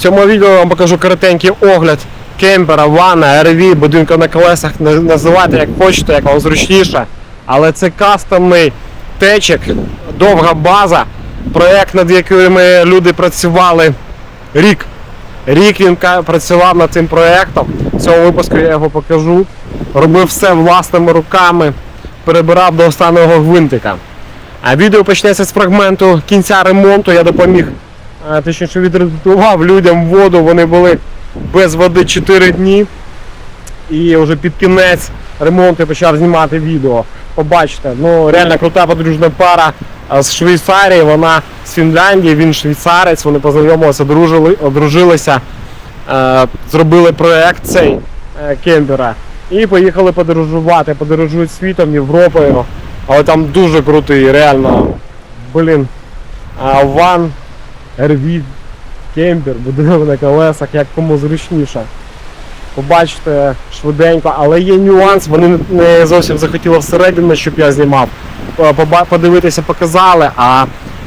В цьому відео вам покажу коротенький огляд кемпера, вана, RV, будинку на колесах. На- Називайте як хочете, як вам зручніше. Але це кастомний течик, довга база. Проєкт, над якими люди працювали рік. Рік він працював над цим проєктом. В цьому випуску я його покажу. Робив все власними руками, перебирав до останнього гвинтика. А відео почнеться з фрагменту кінця ремонту. Я допоміг, точніше відремонтував людям воду. Вони були без води 4 дні. І вже під кінець ремонту почав знімати відео. Побачите, ну реально крута подружна пара з Швейцарії, вона з Фінляндії, він швейцарець, вони познайомилися, одружили, одружилися, зробили проект цей е, кемпера. І поїхали подорожувати, подорожують світом, Європою. Але там дуже крутий, реально. Блін. Ван, RV, кемпер, будинок на колесах, як кому зручніше. Побачите швиденько, але є нюанс, вони не зовсім захотіли всередину, щоб я знімав. Е, Подивитися показали, а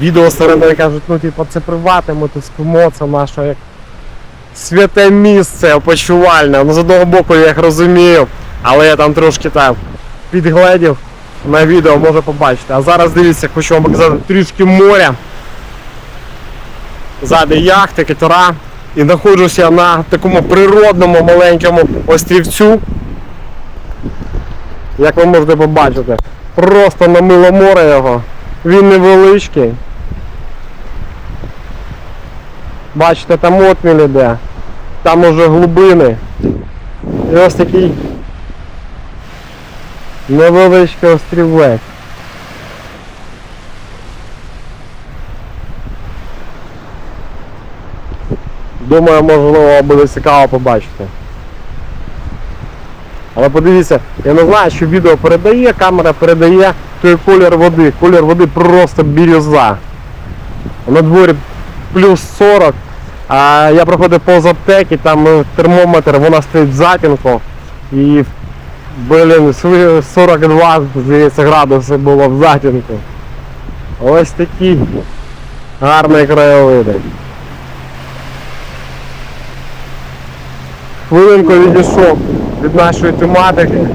відео всередині кажуть, ну типу, це приватне, ми тут спимо, це наше як святе місце опочувальне. Ну, з одного боку я їх розумію, але я там трошки так підгледів на відео, може побачити. А зараз дивіться, хочу вам показати трішки моря. Ззади яхти, катера. І знаходжуся на такому природному маленькому острівцю. Як ви можете побачити, просто на мило море його. Він невеличкий. Бачите, там отміль іде, там уже глибини. І ось такий невеличкий острівець. Думаю, можливо, буде цікаво побачити. Але подивіться, я не знаю, що відео передає, камера передає той колір води. Колір води просто бірюза. На дворі плюс 40. А я проходив повз аптеки, там термометр, вона стоїть в затінку. І блін, 42 здається, градуси було в затінку. Ось такі гарні краєвиди. Хвилинку відійшов від нашої тематики.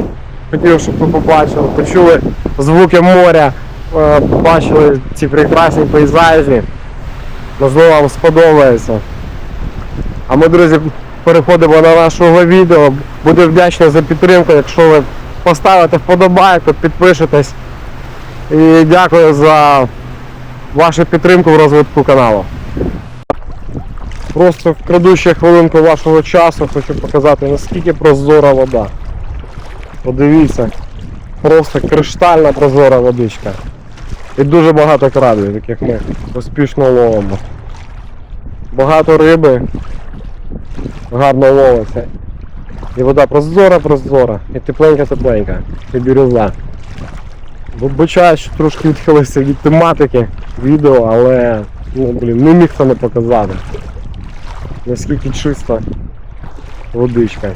Хотів, щоб ви побачили, почули звуки моря, е, побачили ці прекрасні пейзажі. Можливо, вам сподобається. А ми, друзі, переходимо на нашого відео. Буду вдячний за підтримку, якщо ви поставите вподобайку, підпишетесь. І дякую за вашу підтримку в розвитку каналу. Просто вкраду ще хвилинку вашого часу, хочу показати наскільки прозора вода. Подивіться, просто криштальна прозора водичка. І дуже багато крабів, яких ми успішно ловимо. Багато риби, гарно ловиться. І вода прозора, прозора, і тепленька, тепленька, і бірюза. Вибачаю, що трошки відхилився від тематики відео, але ну, блін, не міг це не показати наскільки чиста водичка.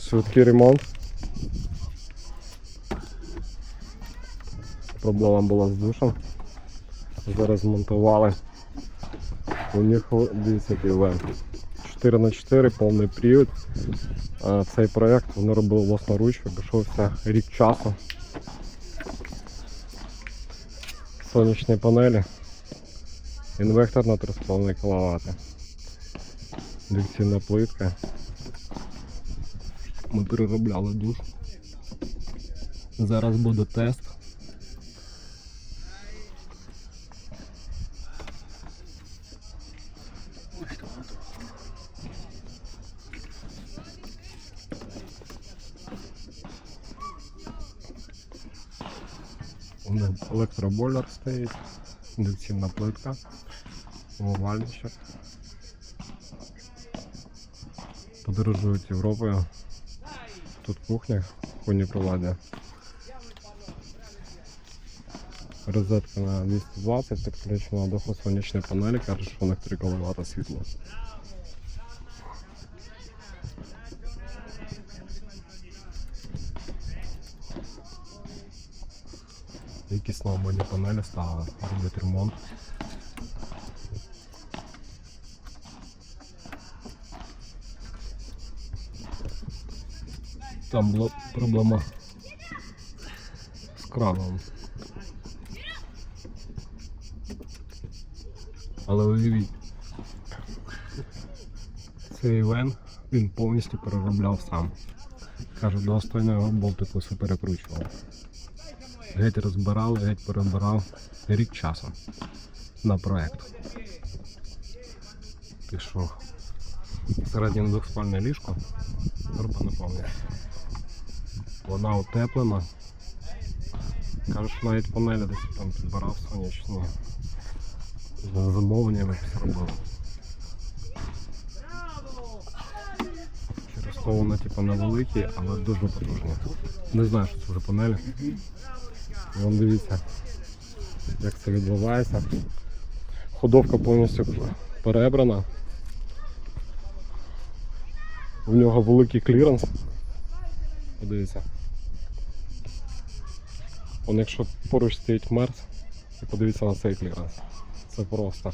Швидкий ремонт. Проблема була з душем. Зараз змонтували. У них дивіться який 4 на 4 повний привід. Цей проєкт вони робили власноруч, обійшовся рік часу. Сонячні панелі. Інвектор на 3,5 кВт. Індукційна плитка. Ми переробляли душ. Зараз буде тест. У нас електробойлер стоїть, індукційна плитка, умивальничок. Подорожують Європою. Тут кухня, кухонні приладдя. Розетка на 220 підключена до сонячної панелі, каже, що них 3 кВт світло. Якісь новомодні панелі ставили, роблять ремонт. Там була проблема з краном. Але уявіть, цей вен він повністю переробляв сам. Каже, до останнього болтику все перекручував. Геть розбирав, геть перебирав рік часу на проект. Пішов. Середнє двохспальне ліжко, не повністю. Вона утеплена. Каже, що навіть панелі десь там підбирав сонячні. З замовленнями все робив. Через то вона типу невеликі, але дуже потужні. Не знаю, що це за панелі. Вон дивіться, як це відбувається. Ходовка повністю перебрана. В нього великий кліренс. Подивіться. Он якщо поруч стоїть мерс, і подивіться на цей кліренс. Це просто.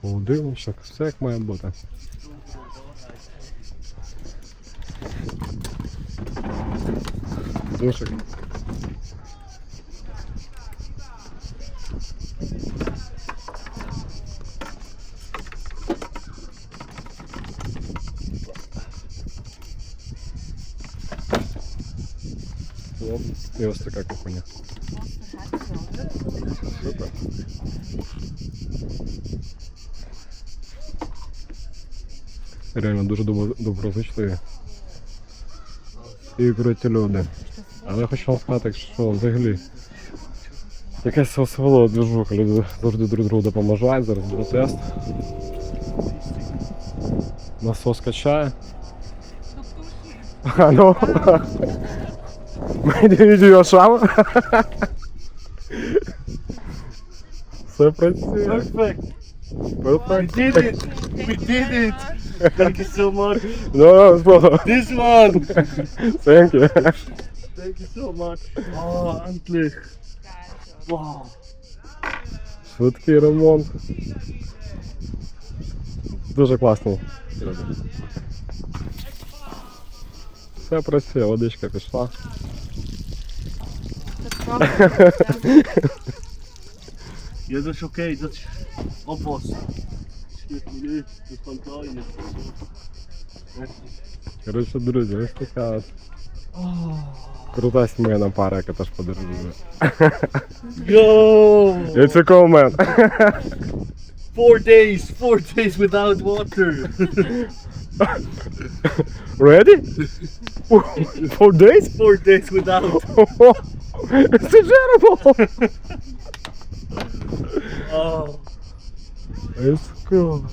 Холодильничок, все як має бути. Душик. Оп, І ось така кухня. Супер. Реально дуже добро- доброзичливі. І круті люди. Але я хочу вам сказати, що взагалі якась свого движуха, люди завжди друг другу допоможають, зараз буде тест. Насос качає. Ну. Ми відео шам. Все працює. Perfect. We Perfect. did it. We did it. Thank you so much. No, no, it's brother. This one. Thank you. Thank you so much. Oh, endlich. Wow. Швидкий ремонт. Дуже класний. Все працює, водичка пішла. Ja, dat is oké. Dat is oppassen. Shit, milieu. Dat kan taaien. Коротше, друзі, ось така от крута сімейна пара, яка теж подорожує. Go! It's a comment. Four days. Four days without water. Ready? Four days? Four days without. It's terrible. Oh, It's cool.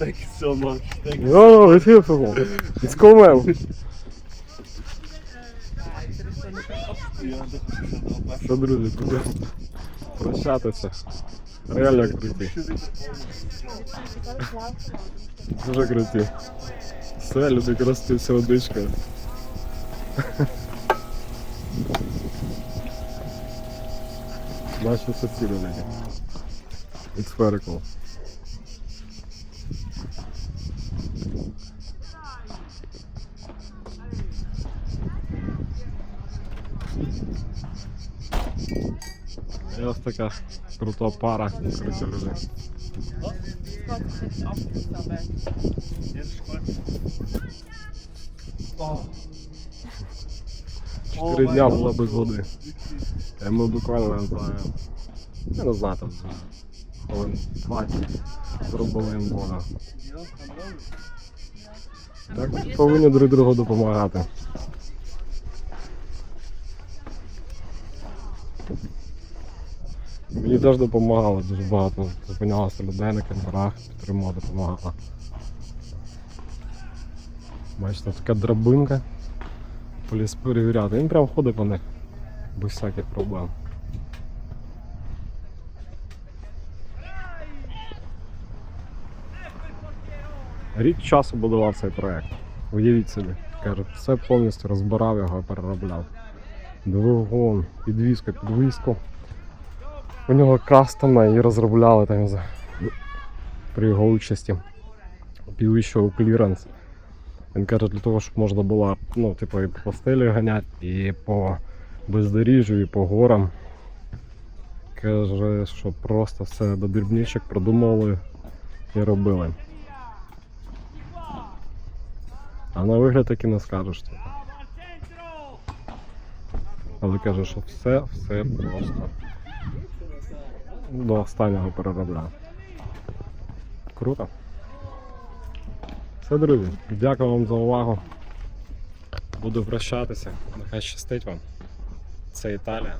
thank you so much. Thank you. No, no, it's beautiful. It's cool, man. Ja, dat is wel Що, друзі, буде прощатися. Реально круті. Дуже круті. Все, люди користуються водичкою. Наші сусіди такі. It's very cool. І ось така крута пара, круті люди. Oh. Чотири дня була без води. Ми буквально не. Я не знаю там хвилин 20 зробили їм воду. Так повинні друг другу допомагати. Мені теж допомагало дуже багато. Зупинялося людей на кемперах, підтримувала, допомагала. Бачите, така драбинка. Поліс перевіряти. Він прям ходить по них без всяких проблем. Рік часу будував цей проект. Уявіть собі. Каже, все повністю розбирав його, переробляв. Двигун, підвізка, підвізку. У нього кастомна і розробляли там за при його участі підвищував кліренс. Він каже, для того, щоб можна було ну, типу, і по стелі ганяти, і по бездоріжжю, і по горам. Каже, що просто все до дрібничок продумали і робили. А на вигляд так і не скажеш. Типу. Але каже, що все, все просто. До останнього переробляв. Круто. Все, друзі, дякую вам за увагу. Буду прощатися. Нехай щастить вам. Це Італія.